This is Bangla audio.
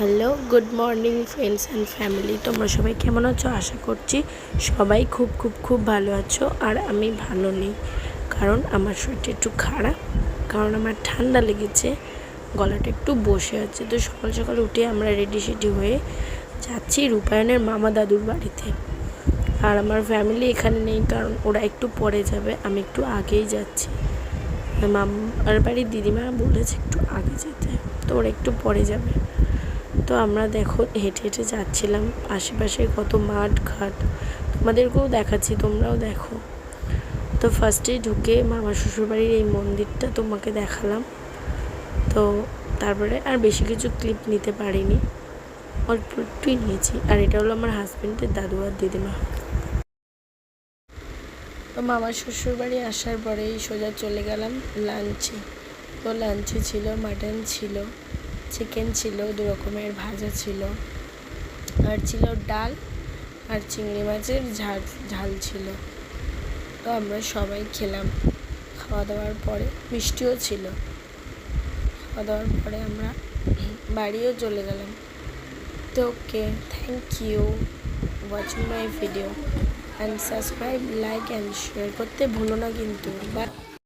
Hello, good morning friends and family. তোমরা সবাই কেমন আছো? আশা করছি সবাই খুব খুব খুব ভালো আছো আর আমি ভালো নেই। কারণ আমার শরীরটা একটু খারাপ, কারণ আমার ঠান্ডা লেগেছে, গলাটা একটু বসে আছে। তো সকাল সকাল উঠে আমরা রেডি সেডি হয়ে যাচ্ছি রূপায়ণের মামা দাদুর বাড়িতে। আর আমার ফ্যামিলি এখানে নেই, কারণ ওরা একটু পরে যাবে, আমি একটু আগেই যাচ্ছি। মামার বাড়ির দিদিমা বলেছে একটু আগে যেতে, তো ওরা একটু পরে যাবে। তো আমরা দেখো হেঁটে হেঁটে যাচ্ছিলাম। আশেপাশে কত মাঠ, ঘাট। তোমাদেরকেও দেখাচ্ছি, তোমরাও দেখো। তো ফার্স্টেই ঢুকে মামা শ্বশুরবাড়ির এই মন্দিরটা তোমাকে দেখালাম। তো তারপরে আর বেশি কিছু ক্লিপ নিতে পারিনি। অল্প একটুই নিয়েছি। আর এটা হলো আমার হাজব্যান্ডের দাদু আর দিদিমা। তো মামার শ্বশুরবাড়ি আসার পরেই সোজা চলে গেলাম লাঞ্চে তো লাঞ্চে ছিল মাটন ছিল। চিকেন ছিল, দু রকমের ভাজা ছিল। আর ছিল ডাল আর চিংড়ি মাছের ঝাল ঝাল ছিল। তো আমরা সবাই খেলাম। খাওয়া দাওয়ার পরে মিষ্টিও ছিল। খাওয়া দাওয়ার পরে আমরা বাড়িও চলে গেলাম। তো okay thank you watching my video and subscribe like and share করতে ভুলো না কিন্তু। বা